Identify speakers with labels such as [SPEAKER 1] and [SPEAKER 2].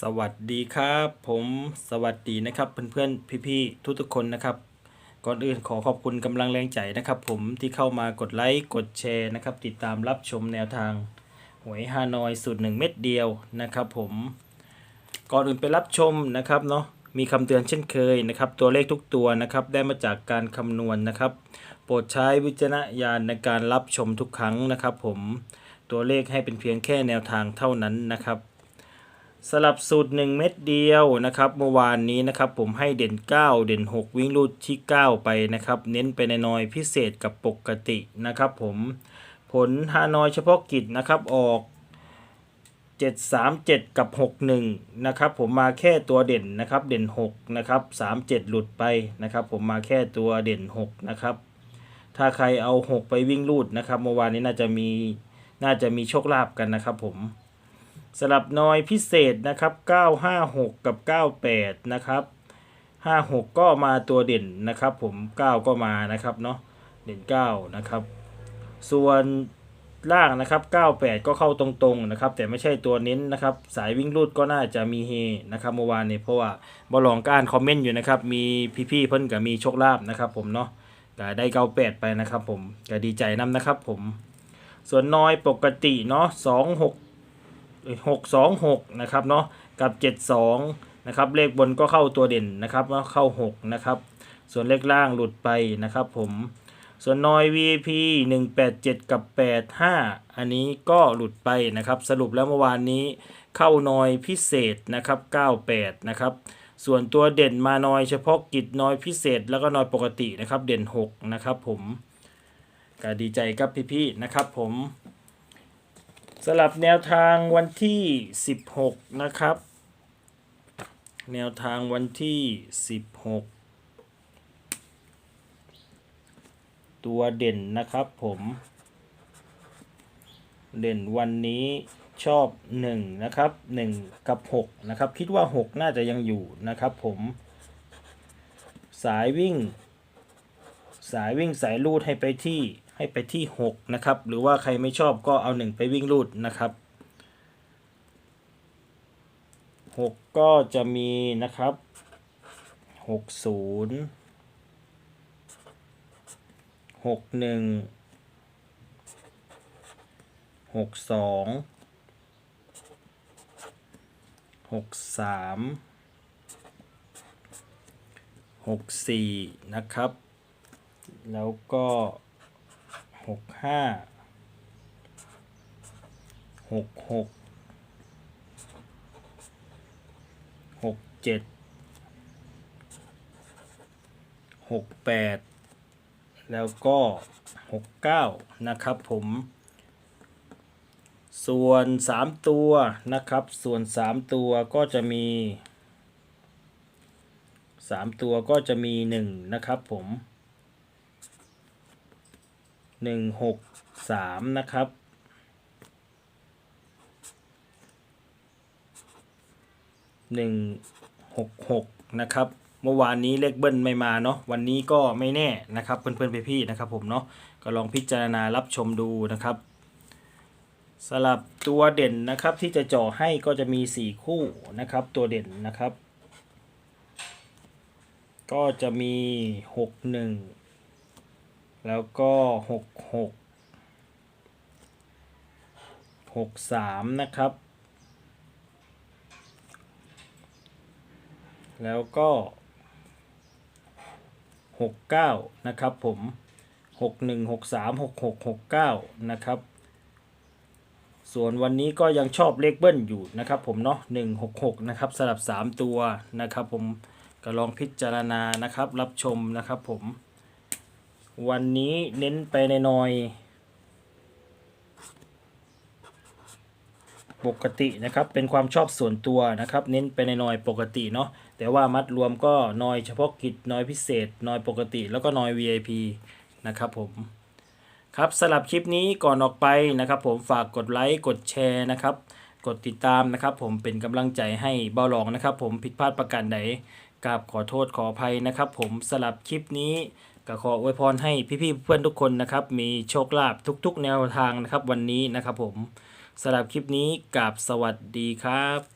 [SPEAKER 1] สวัสดีครับ ผมสวัสดีนะครับเพื่อนๆพี่ๆทุกๆคนนะครับ ก่อนอื่นขอขอบคุณกำลังแรงใจนะครับ ผมที่เข้ามากดไลค์กดแชร์นะครับ ติดตามรับชมแนวทางหวยฮานอยสูตรหนึ่งเม็ดเดียวนะครับผมก่อนอื่นไปรับชมนะครับเนาะมีคำเตือนเช่นเคยนะครับ ตัวเลขทุกตัวนะครับได้มาจากการคำนวณนะครับ โปรดใช้วิจารณญาณในการรับชมทุกครั้งนะครับ ผมตัวเลขให้เป็นเพียงแค่แนวทางเท่านั้นนะครับ สลับสูตร 1 เม็ดเดียวนะครับ เมื่อวานนี้นะครับผมให้เด่น 9 เด่น 6 วิ่งรูดที่ 9 ไปนะครับ เน้นไปในนอยพิเศษกับปกตินะครับผมผลฮานอยเฉพาะกิจนะครับออก 737 กับ 61 นะครับผมมาแค่ตัวเด่นนะครับเด่น 6 นะครับ 37 หลุดไปนะครับผมมาแค่ตัวเด่น 6 นะครับ ถ้าใครเอา 6 ไปวิ่งรูดนะครับเมื่อวานนี้น่าจะมีน่าจะมีโชคลาภกันนะครับผม สลับนอยพิเศษนะครับ 956 กับ 98 นะครับ 56 ก็มาตัวเด่นนะครับ ผม 9 ก็มานะครับเนาะเด่น 9 นะครับ ส่วนล่างนะครับ 98 ก็เข้าตรงๆนะครับ แต่ไม่ใช่ตัวเน้นนะครับ สายวิ่งรูดก็น่าจะมีเฮนะครับเมื่อวานนี้เพราะว่าบอลองกานคอมเมนต์อยู่นะครับ มีพี่ๆเพิ่นกับมีโชคลาภนะครับ ผมเนาะก็ได้ 98 ไปนะครับ ผมก็ดีใจนํนะครับ ผม ส่วนนอยปกติเนาะ26 หกสองหกนะครับเนาะกับเจ็ดสองนะครับเลขบนก็เข้าตัวเด่นนะครับเข้าหกนะครับส่วนเลขล่างหลุดไปนะครับผมส่วนนอย VP 187 กับ 85 อันนี้ก็หลุดไปนะครับ สรุปแล้วเมื่อวานนี้เข้านอยพิเศษนะครับ 98 นะครับ ส่วนตัวเด่นมานอยเฉพาะกิจนอยพิเศษ แล้วก็นอยปกตินะครับ เด่น 6 นะครับผมก็ดีใจกับพี่ๆนะครับผม สลับแนวทางวันที่ 16 นะครับ แนวทางวันที่ 16 ตัวเด่นนะครับผม เด่นวันนี้ชอบ 1 นะครับ 1 กับ 6 นะครับ คิดว่า 6 น่าจะยังอยู่นะครับผม สายวิ่ง สายวิ่งสายลูดให้ไปที่ ให้ไปที่ 6 นะครับ หรือว่าใครไม่ชอบก็เอา 1 ไปวิ่งลูดนะครับ 6 ก็จะมีนะครับ 60 61 62 63 64 นะครับ แล้วก็ หกห้าหกหกหกเจ็ดหกแปดแล้วก็หกเก้านะครับผม ส่วนสามตัวนะครับ ส่วนสามตัวก็จะมีสามตัวก็จะมีหนึ่งนะครับผม หนึ่งหกสามนะครับ หนึ่งหกหกนะครับ เมื่อวานนี้เลขเบิ้ลไม่มาเนาะ วันนี้ก็ไม่แน่นะครับ เพื่อนๆพี่ๆนะครับผมเนาะ ก็ลองพิจารณารับชมดูนะครับสลับตัวเด่นนะครับที่จะจ่อให้ก็จะมี 4 คู่นะครับ ตัวเด่นนะครับ ก็จะมี 6 1 แล้วก็หกหกหกสามนะครับ แล้วก็หกเก้านะครับผมหกหนึ่งหกสามหกหกหกเก้านะครับ ส่วนวันนี้ก็ยังชอบเลขเบิ้ลอยู่นะครับผมเนาะหนึ่งหกหกนะครับสลับสามตัวนะครับผมก็ลองพิจารณานะครับรับชมนะครับผม วันนี้เน้นไปในนอย ปกตินะครับ เป็นความชอบส่วนตัวนะครับ เน้นไปในนอยปกติเนาะแต่ว่ามัดรวมก็นอยเฉพาะกิจนอยพิเศษนอยปกติ แล้วก็นอย VIP นะครับผมครับสำหรับคลิปนี้ก่อนออกไปนะครับ ผมฝากกดไลค์กดแชร์นะครับ กดติดตามนะครับ ผมเป็นกำลังใจให้เบาหลองนะครับ ผมผิดพลาดประการใดกราบขอโทษขออภัยนะครับ ผมสำหรับคลิปนี้ ก็ขออวยพรให้พี่ๆเพื่อนทุกคนนะครับ มีโชคลาภทุกๆ แนวทางนะครับ วันนี้นะครับผมสำหรับคลิปนี้กับสวัสดีครับ